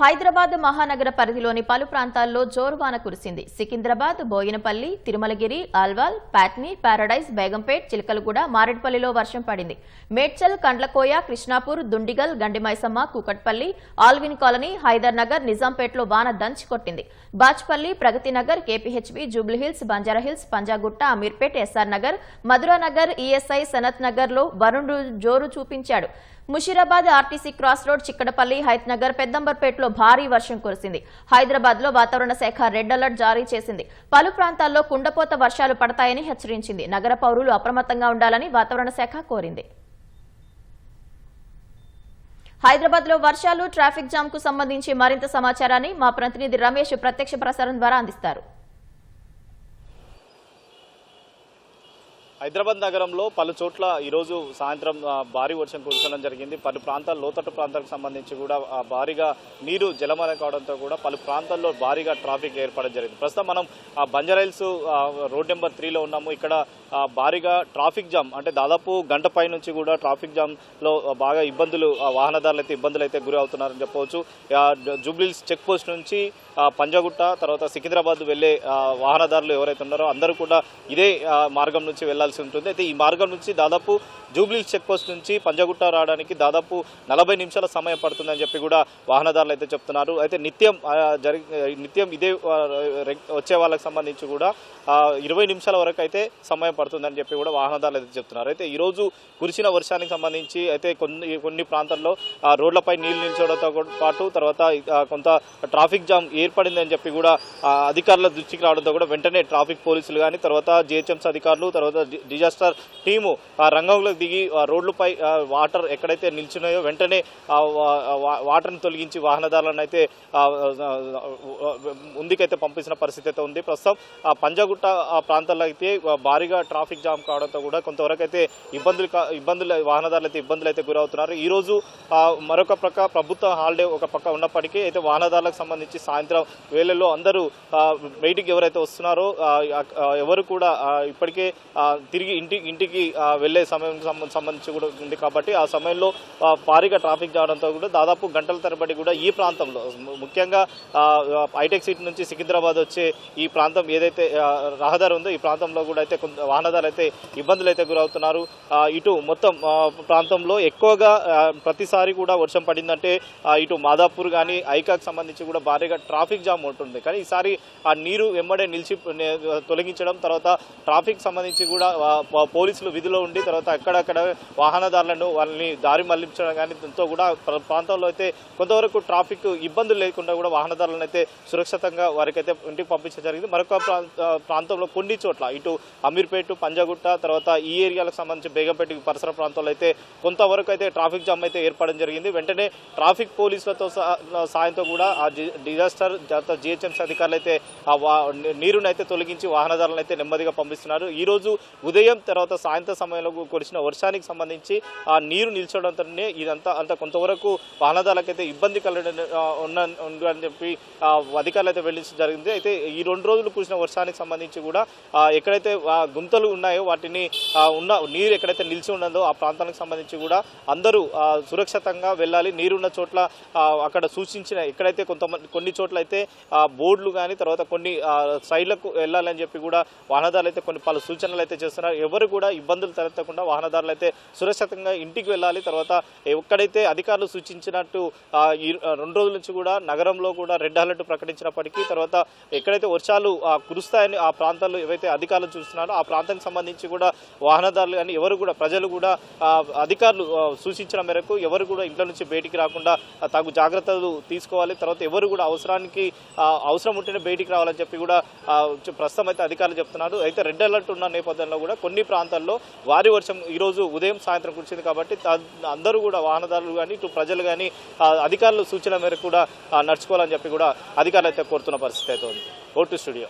హైదరాబాద్ మహానగర పరిధిలోని పలు ప్రాంతాల్లో జోరువాన కురిసింది. సికింద్రాబాద్ బోయినపల్లి తిరుమలగిరి ఆల్వాల్ పాట్నీ పారడైజ్ బేగంపేట్ చిలకలగూడ మారేడుపల్లిలో వర్షం పడింది. మేడ్చల్ కండ్లకోయ కృష్ణాపూర్ దుండిగల్ గండిమైసమ్మ కూకట్పల్లి ఆల్విన్ కాలనీ హైదర్ నగర్ నిజాంపేట్లో వాన దంచి కొట్టింది. Bachupally Pragathinagar KPHB Jubilee Hills Banjara Hills Panjagutta Ameerpet SR Nagar Madhuranagar ESI Sanath నగర్లో వరుణుడు జోరు చూపించాడు. Musheerabad RTC cross road Chikkadpally Hayathnagar పెద్దంబర్పేటలో భారీ వర్షం కురిసింది. హైదరాబాద్లో వాతావరణ శాఖ రెడ్ అలర్ట్ జారీ చేసింది. పలు ప్రాంతాల్లో కుండపోత వర్షాలు పడతాయని హెచ్చరించింది. నగర పౌరులు అప్రమత్తంగా ఉండాలని వాతావరణ శాఖ కోరింది. హైదరాబాద్లో వర్షాలు ట్రాఫిక్ జామ్కు సంబంధించి మరింత సమాచారాన్ని మా ప్రతినిధి రమేష్ ప్రత్యక్ష ప్రసారం ద్వారా అందిస్తారు. హైదరాబాద్ నగరంలో పలు చోట్ల ఈరోజు సాయంత్రం భారీ వర్షం కురవడం జరిగింది. పలు ప్రాంతాలు లోతట్టు ప్రాంతాలకు సంబంధించి కూడా భారీగా నీరు జలమయం కావడంతో కూడా పలు ప్రాంతాల్లో భారీగా ట్రాఫిక్ ఏర్పడడం జరిగింది. ప్రస్తుతం మనం ఆ, రోడ్ నెంబర్ త్రీలో ఉన్నాము. ఇక్కడ భారీగా ట్రాఫిక్ జామ్ అంటే దాదాపు గంట పై నుంచి కూడా ట్రాఫిక్ జామ్లో బాగా ఇబ్బందులు ఆ, వాహనదారులు అయితే ఇబ్బందులు అయితే గురి అవుతున్నారని చెప్పవచ్చు జూబ్లీల్స్ చెక్ పోస్ట్ నుంచి పంజాగుట్ట తర్వాత సికింద్రాబాద్ వెళ్ళే వాహనదారులు ఎవరైతే ఉన్నారో అందరూ కూడా ఇదే మార్గం నుంచి వెళ్ళాల్సి ఉంటుంది. అయితే ఈ మార్గం నుంచి దాదాపు జూబ్లీ చెక్పోస్ట్ నుంచి పంజాగుట్ట రావడానికి దాదాపు నలభై నిమిషాల సమయం పడుతుందని చెప్పి కూడా వాహనదారులు అయితే చెప్తున్నారు. అయితే నిత్యం జరి నిత్యం ఇదే రెగ్- వచ్చే వాళ్ళకి సంబంధించి కూడా ఇరవై నిమిషాల వరకు అయితే సమయం పడుతుందని చెప్పి కూడా వాహనదారులు అయితే చెప్తున్నారు. అయితే ఈరోజు కురిసిన వర్షానికి సంబంధించి అయితే కొన్ని కొన్ని ప్రాంతాల్లో రోడ్లపై నీళ్ళు నిల్చడంతో పాటు తర్వాత కొంత ట్రాఫిక్ జామ్ ఏ ఏర్పడిందని చెప్పి కూడా అధికారుల దృష్టికి రావడంతో కూడా వెంటనే ట్రాఫిక్ పోలీసులు కానీ తర్వాత జిహెచ్ఎంసీ అధికారులు తర్వాత డిజాస్టర్ టీము ఆ రంగంలోకి దిగి రోడ్లపై వాటర్ ఎక్కడైతే నిల్చున్నాయో వెంటనే వాటర్ని తొలగించి వాహనదారులను అయితే ముందుకైతే పంపించిన పరిస్థితి అయితే ఉంది. ప్రస్తుతం ఆ పంజాగుట్ట ఆ ప్రాంతాల్లో అయితే భారీగా ట్రాఫిక్ జామ్ కావడంతో కూడా కొంతవరకు అయితే ఇబ్బందులు ఇబ్బందులు వాహనదారులు అయితే ఇబ్బందులు అయితే గురవుతున్నారు. ఈరోజు మరొక ప్రక్క ప్రభుత్వ హాలిడే ఒక పక్క ఉన్నప్పటికీ అయితే వాహనదారులకు సంబంధించి సాయంత్రం వేళల్లో అందరూ బయటికి ఎవరైతే వస్తున్నారో ఎవరు కూడా ఇప్పటికే తిరిగి ఇంటి ఇంటికి వెళ్ళే సమయం సంబంధించి కూడా ఉంది కాబట్టి ఆ సమయంలో భారీగా ట్రాఫిక్ రావడంతో కూడా దాదాపు గంటల తరబడి కూడా ఈ ప్రాంతంలో ముఖ్యంగా హైటెక్ సిటీ నుంచి సికింద్రాబాద్ వచ్చే ఈ ప్రాంతం ఏదైతే రహదారి ఉందో ఈ ప్రాంతంలో కూడా అయితే కొంత వాహనదారులు అయితే ఇబ్బందులు అయితే గురవుతున్నారు. ఇటు మొత్తం ప్రాంతంలో ఎక్కువగా ప్రతిసారి కూడా వర్షం పడిందంటే ఇటు మాదాపూర్ కానీ ఐకాకు సంబంధించి కూడా భారీగా ట్రాఫిక్ ట్రాఫిక్ జామ్ ఉంటుంది. కానీ ఈసారి ఆ నీరు వెంబడే నిలిచి తొలగించడం తర్వాత ట్రాఫిక్ సంబంధించి కూడా పోలీసులు విధిలో ఉండి తర్వాత అక్కడక్కడ వాహనదారులను వాళ్ళని దారి మళ్ళించడం కానీ దీంతో కూడా ప్రాంతంలో అయితే కొంతవరకు ట్రాఫిక్ ఇబ్బందులు లేకుండా కూడా వాహనదారులను అయితే సురక్షితంగా వారికైతే ఇంటికి పంపించడం జరిగింది. మరొక ప్రాంతంలో కొన్ని చోట్ల ఇటు అమీర్పేట పంజాగుట్ట తర్వాత ఈ ఏరియాలకు సంబంధించి బేగంపేట పరిసర ప్రాంతాల్లో అయితే కొంతవరకు అయితే ట్రాఫిక్ జామ్ అయితే ఏర్పడడం జరిగింది. వెంటనే ట్రాఫిక్ పోలీసులతో సహా- సాయంతో కూడా ఆ డిజాస్టర్ చేస్తున్నారు తర్వాత జిహెచ్ఎంసీ అధికారులు అయితే ఆ నీరుని అయితే తొలగించి వాహనదారులను అయితే నెమ్మదిగా పంపిస్తున్నారు. ఈ రోజు ఉదయం తర్వాత సాయంత్రం సమయంలో కురిసిన వర్షానికి సంబంధించి ఆ నీరు నిల్చోడంతోనే ఇదంతా అంత కొంతవరకు వాహనదారులకైతే ఇబ్బంది కలగడం ఉన్న అని చెప్పి ఆ, అధికారులు అయితే వెల్లించడం జరిగింది. అయితే ఈ రెండు రోజులు కురిసిన వర్షానికి సంబంధించి కూడా ఎక్కడైతే గుంతలు ఉన్నాయో వాటిని ఉన్న నీరు ఎక్కడైతే నిలిచి ఉన్నదో ఆ ప్రాంతానికి సంబంధించి కూడా అందరూ సురక్షితంగా వెళ్ళాలి. నీరున్న చోట్ల అక్కడ సూచించిన ఎక్కడైతే కొంతమంది కొన్ని చోట్ల అయితే బోర్డులు కానీ తర్వాత కొన్ని సైడ్లకు వెళ్ళాలని చెప్పి కూడా వాహనదారులు అయితే కొన్ని పలు సూచనలు అయితే చేస్తున్నారు. ఎవరు కూడా ఇబ్బందులు తలెత్తకుండా వాహనదారులు అయితే సురక్షితంగా ఇంటికి వెళ్ళాలి. తర్వాత ఎక్కడైతే అధికారులు సూచించినట్టు ఈ రెండు రోజుల నుంచి కూడా నగరంలో కూడా రెడ్ అలర్ట్ ప్రకటించినప్పటికీ తర్వాత ఎక్కడైతే వర్షాలు కురుస్తాయని ఆ ప్రాంతాల్లో ఏవైతే అధికారులు చూస్తున్నారో ఆ ప్రాంతానికి సంబంధించి కూడా వాహనదారులు కానీ ఎవరు కూడా ప్రజలు కూడా అధికారులు సూచించిన మేరకు ఎవరు కూడా ఇంట్లో నుంచి బయటికి రాకుండా తగు జాగ్రత్తలు తీసుకోవాలి. తర్వాత ఎవరు కూడా అవసరానికి ఆ, అవసరం ఉంటేనే బయటికి రావాలని చెప్పి కూడా ప్రస్తుతం అయితే అధికారులు చెప్తున్నారు. అయితే రెడ్ అలర్ట్ ఉన్న నేపథ్యంలో కూడా కొన్ని ప్రాంతాల్లో భారీ వర్షం ఈరోజు ఉదయం సాయంత్రం కురిసింది కాబట్టి అందరూ కూడా వాహనదారులు కానీ ఇటు ప్రజలు కానీ అధికారుల సూచన మేరకు కూడా నడుచుకోవాలని చెప్పి కూడా అధికారులు అయితే కోరుతున్న పరిస్థితి అయితే ఉంది. Vote studio.